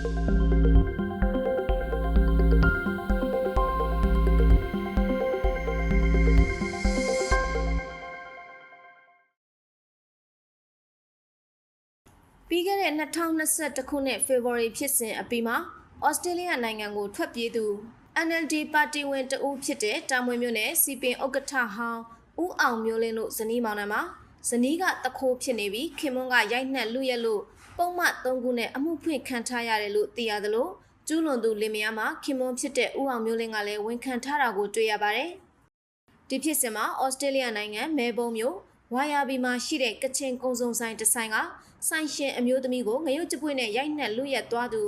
ပြီးခဲ့တဲ့2021ခုနှစ်ဖေဖော်ဝါရီဖြစ်စဉ်အပြီးမှာဩစတြေးလျနိုင်ငံကိုထွက်ပြေးသူ NLD ပါတီဝင်တဦးဖြစ်တဲ့တာမွေမြို့နယ်စီပင်ဥက္ကဋ္ဌဟောင်းဦးအောင်မျိုးလင်းတို့ဇနီးမောင်နှံမှာဇနီးကတခိုးဖြစ်နေပြီးခင်မွန်းကရိုက်နှက်လူရက်လို့ ပုံမှန်၃ခုနဲ့အမှုဖွင့်ခံထားရတယ်လို့သိရသလိုကျူးလွန်သူလင်မယားမှာခင်မွန်းဖြစ်တဲ့ဦးအောင်မျိုးလင်းကလည်းဝန်ခံထားတာကိုတွေ့ရပါတယ်။ဒီဖြစ်စဉ်မှာဩစတြေးလျနိုင်ငံမဲဘုံမြို့ဝါယာဘီမှာရှိတဲ့ကချင်ကုံစုံဆိုင်တစ်ဆိုင်ကဆိုင်ရှင်အမျိုးသမီးကိုငရုတ်ကြပွေနဲ့ရိုက်နှက်လူရက်သွားသူ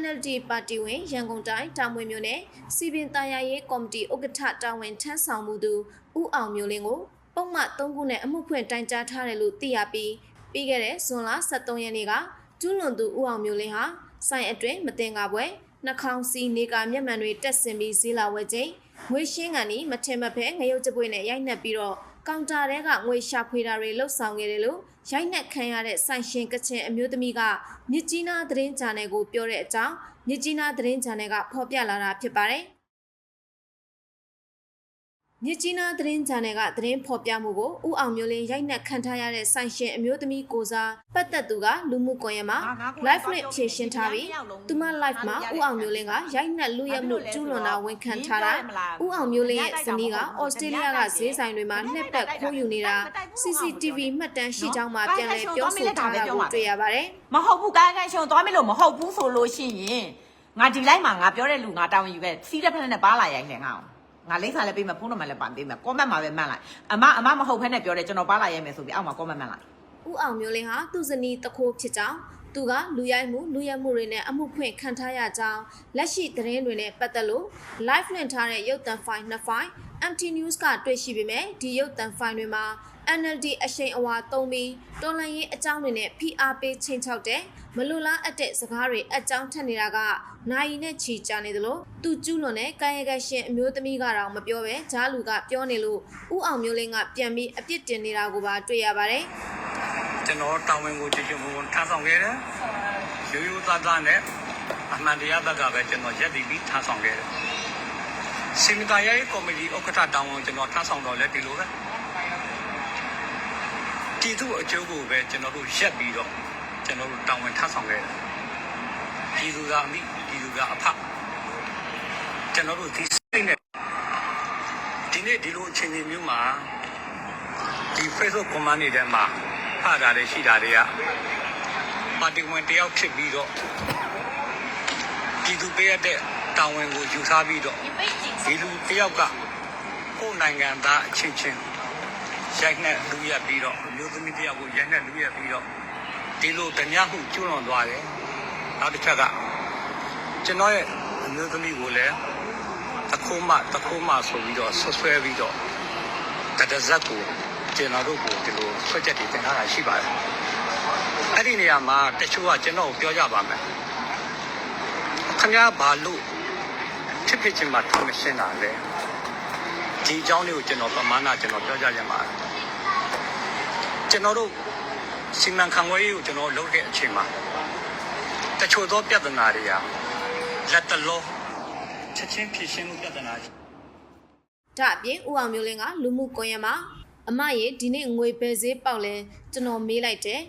NLD ပါတီဝင်ရန်ကုန်တိုင်းတာမွေမြို့နယ်စီပင်တာယာရေးကော်မတီဥက္ကဋ္ဌတာဝန်ထမ်းဆောင်မှုသူဦးအောင်မျိုးလင်းကိုပုံမှန်၃ခုနဲ့အမှုဖွင့်တိုင်ကြားထားတယ်လို့သိရပြီး ပြီးခဲ့တဲ့ဇွန်လ23ရက်နေ့ကကျူးလွန်သူဦးအောင်မျိုးလင်းဟာဆိုင်အတွင်းမတင်ကားပွဲနှာခေါင်းစီးနေကာမျက်မှန်တွေတက်ဆင်ပြီးဈေးလာဝဲချိန်ငွေရှင်းကန်ဒီမထင်မဖဲငရုတ်ကြပွေနဲ့ရိုက်နှက်ပြီးတော့ကောင်တာထဲကငွေရှာဖွေတာတွေလှုပ်ဆောင်ခဲ့တယ်လို့ရိုက်နှက်ခံရတဲ့ဆိုင်ရှင်ကချင်အမျိုးသမီးကမြစ်ကြီးနားသတင်းဂျာနယ်ကိုပြောတဲ့အကြောင်းမြစ်ကြီးနားသတင်းဂျာနယ်ကဖော်ပြလာတာဖြစ်ပါတယ်။ မြစ်ကြီးနားသတင်းဂျာနယ်ကသတင်းဖော်ပြမှုကိုဦးအောင်မျိုးလင်းရိုက်နှက်ခံထားရတဲ့ဆိုင်ရှင်အမျိုးသမီးကိုစားပတ်သက်သူကလူမှုကွန်ရက်မှာ live နဲ့ဖြည့်ရှင်းထားပြီးသူမ live မှာဦးအောင်မျိုးလင်းကရိုက်နှက်လူရက်မှုကျူးလွန်တာဝန်ခံထားတာဦးအောင်မျိုးလင်းရဲ့ဇနီးကဩစတြေးလျကဈေးဆိုင်တွေမှာနှစ်ပတ်ခိုးယူနေတာ CCTV မှတ်တမ်းရှိကြောင်းမှပြန်လည်ပြောဆိုထားတာကိုတွေ့ရပါတယ်မဟုတ်ဘူးကာယကံရှင်သွားမလို့မဟုတ်ဘူးဆိုလို့ရှိရင်ငါဒီလိုက်မှာငါပြောတဲ့လူငါတောင်းယူခဲ့စီးတဲ့ဖက်နဲ့ပါလာရိုက်နေငါအောင် ငါလိမ့်စာလည်းပေးမယ်ဖုန်းနံပါတ်လည်းပန်ပေးမယ်ကွန်မန့်မှာပဲမှန်လိုက်အမအမမဟုတ်ဖက်နဲ့ပြောတယ်ကျွန်တော်ပါလာရိုက်မယ်ဆိုပြီးအောက်မှာကွန်မန့်မှန်လိုက်ဦးအောင်မျိုးလင်းဟာသူ့ဇနီးတခိုးဖြစ်ကြောင်း သူကလူရိုက်မှုလူရက်မှုတွေနဲ့အမှုဖွင့်ခံထားရကြောင်းလက်ရှိသတင်းတွေနဲ့ပတ်သက်လို့ live လွှင့်ထားတဲ့ရုပ်သံဖိုင်နှစ်ဖိုင် MT News ကတွေ့ရှိပေမဲ့ဒီရုပ်သံဖိုင်တွေမှာ NLD အရှိန်အဝါသုံးပြီးတော်လှန်ရေးအကြောင်းတွေနဲ့ PR ပေးချိန်ချောက်တဲ့မလူလားအပ်တဲ့စကားတွေအကြောင်းထက်နေတာကနိုင်နဲ့ချီကြနေသလိုသူကျူးလွန်တဲ့ကာယကံရှင်အမျိုးသမီးကတော့မပြောပဲဂျားလူကပြောနေလို့ဦးအောင်မျိုးလင်းကပြန်ပြီးအပြစ်တင်နေတာကိုပါတွေ့ရပါတယ် ကျွန်တော်တာဝန်ကိုကြည့်ကြမှုထမ်းဆောင်ခဲ့တယ်ရိုးရိုးသားသားနဲ့အမှန်တရားဘက်ကပဲကျွန်တော်ရက်တည်ပြီးထမ်းဆောင်ခဲ့တယ်စီမီတာရဲ့ကော်မတီဥက္ကဋ္ဌတာဝန်ကျွန်တော်ထမ်းဆောင်တော့လဲဒီလိုပဲတည်သူအကျိုးကိုပဲကျွန်တော်တို့ရက်ပြီးတော့ကျွန်တော်တို့တာဝန်ထမ်းဆောင်ခဲ့တယ်ပြည်သူကအမိပြည်သူကအဖကျွန်တော်တို့ဒီစိတ်နဲ့ဒီနေ့ဒီလိုအခြေအနေမျိုးမှာဒီ Facebook comment တွေထဲမှာ ဖတ်တာတွေရှိတာတွေကပါတီဝင်တယောက်ဖြစ်ပြီးတော့ပြည်သူပေးရတဲ့တာဝန်ကိုယူထားပြီးတော့ဒီလူတယောက်ကကိုယ်နိုင်ငံသားအချင်းချင်းရိုက်နှက်လူရက်ပြီးတော့အမျိုးသမီးတယောက်ကိုရိုက်နှက်လူရက်ပြီးတော့ဒီလိုဓမြမှုကျွလွန်သွားတယ်နောက်တစ်ချက်ကကျွန်တော်ရဲ့အမျိုးသမီးကိုလည်းတခိုးမှတခိုးမှဆိုပြီးတော့ဆွဆွဲပြီးတော့တတဇက်ကို ကျွန်တော်တို့ကိုဒီလိုဆွတ်ချက်တွေတင်ထားတာရှိပါတယ်။အဲ့ဒီနေရာမှာတချို့ကကျွန်တော်ကိုပြောကြပါမယ်။ခင်ဗျားဘာလို့ဖြစ်ဖြစ်ချင်းမှာထမရှင်းတာလဲ။ဒီအကြောင်းလေးကိုကျွန်တော်ပမာဏကျွန်တော်ပြောကြရမှာ။ကျွန်တော်တို့စီမံခန့်ခွဲရေးကိုကျွန်တော်လုပ်တဲ့အချိန်မှာတချို့သောပြဿနာတွေကလက်တလောချက်ချင်းဖြေရှင်းမှုပြဿနာတွေဒါအပြင်ဦးအောင်မျိုးလင်းကလူမှုကွန်ရက်မှာ အမရေဒီနေ့ငွေပဲဈေးပေါက်လဲကျွန်တော်မေးလိုက်တယ်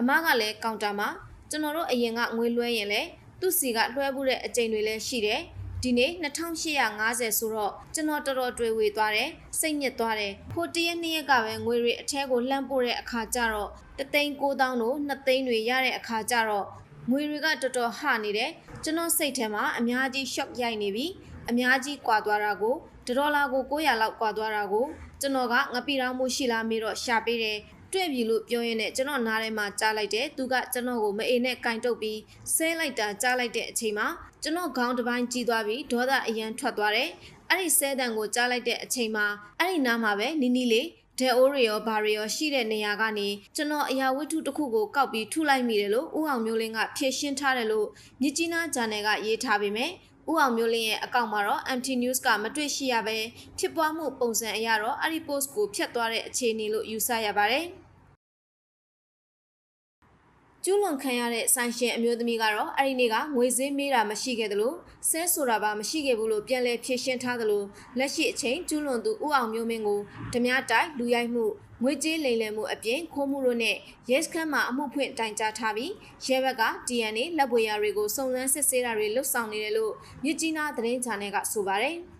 အမကလည်းကောင်တာမှာကျွန်တော်တို့အရင်ကငွေလွှဲရင်လဲသူ့စီကလွှဲမှုတဲ့အကြိမ်တွေလည်းရှိတယ်ဒီနေ့2850ဆိုတော့ကျွန်တော်တော်တော်တွေ့ဝေသွားတယ်စိတ်ညစ်သွားတယ်ဖိုတရက်နှစ်ရက်ကပဲငွေတွေအထဲကိုလှမ်းပို့တဲ့အခါကျတော့တသိန်း9000တို့2သိန်းတွေရတဲ့အခါကျတော့ငွေတွေကတော်တော်ဟနေတယ်ကျွန်တော်စိတ်ထဲမှာအများကြီး shock ရိုက်နေပြီအများကြီးကွာသွားတာကိုဒေါ်လာကို900လောက်ကွာသွားတာကို ကျွန်တော်ကငပိတောင်းမှုရှိလားမေးတော့ရှာပေးတယ်တွေ့ပြီလို့ပြောရင်းနဲ့ကျွန်တော်နားထဲမှာကြားလိုက်တယ်သူကကျွန်တော်ကိုမအေနဲ့ကင်တုပ်ပြီးဆဲလိုက်တာကြားလိုက်တဲ့အချိန်မှာကျွန်တော်ခေါင်းတစ်ပိုင်းကြီးသွားပြီးဒေါသအရန်ထွက်သွားတယ်အဲ့ဒီဆဲတန်ကိုကြားလိုက်တဲ့အချိန်မှာအဲ့ဒီနားမှာပဲနီနီလေးဒဲအိုးရီရောဘာရီရောရှိတဲ့နေရာကနေကျွန်တော်အရာဝတ္ထုတစ်ခုကိုကောက်ပြီးထုလိုက်မိတယ်လို့ဦးအောင်မျိုးလင်းကဖြည့်ရှင်းထားတယ်လို့မြစ်ကြီးနားဂျာနယ်ကရေးထားပေမဲ့ ဦးအောင်မျိုးလင်းရဲ့အကောင့်မှာတော့ MT News ကမတွေ့ရှိရပဲဖြစ်ပွားမှုပုံစံအရတော့အဲ့ဒီ post ကိုဖျက်သွားတဲ့အခြေအနေလို့ယူဆရပါတယ်။ ကျူးလွန်ခံရတဲ့ဆိုင်ရှင်အမျိုးသမီးကတော့အဲ့ဒီနေ့ကငွေစည်းမေးတာမရှိခဲ့သလိုဆဲဆိုတာပါမရှိခဲ့ဘူးလို့ပြန်လည်ဖြေရှင်းထားသလိုလက်ရှိအချိန်ကျူးလွန်သူဦးအောင်မျိုးမင်းကိုဓမြတိုက်လူရိုက်မှုငွေကြေးလိမ်လည်မှုအပြင်ခိုးမှုတို့နဲ့ရဲစခန်းမှာအမှုဖွင့်တိုင်ကြားထားပြီးရဲဘက်က DNA လက်ပွေရတွေကိုစုံစမ်းစစ်ဆေးတာတွေလှုပ်ဆောင်နေတယ်လို့မြစ်ကြီးနားသတင်းချာနယ်ကဆိုပါတယ်။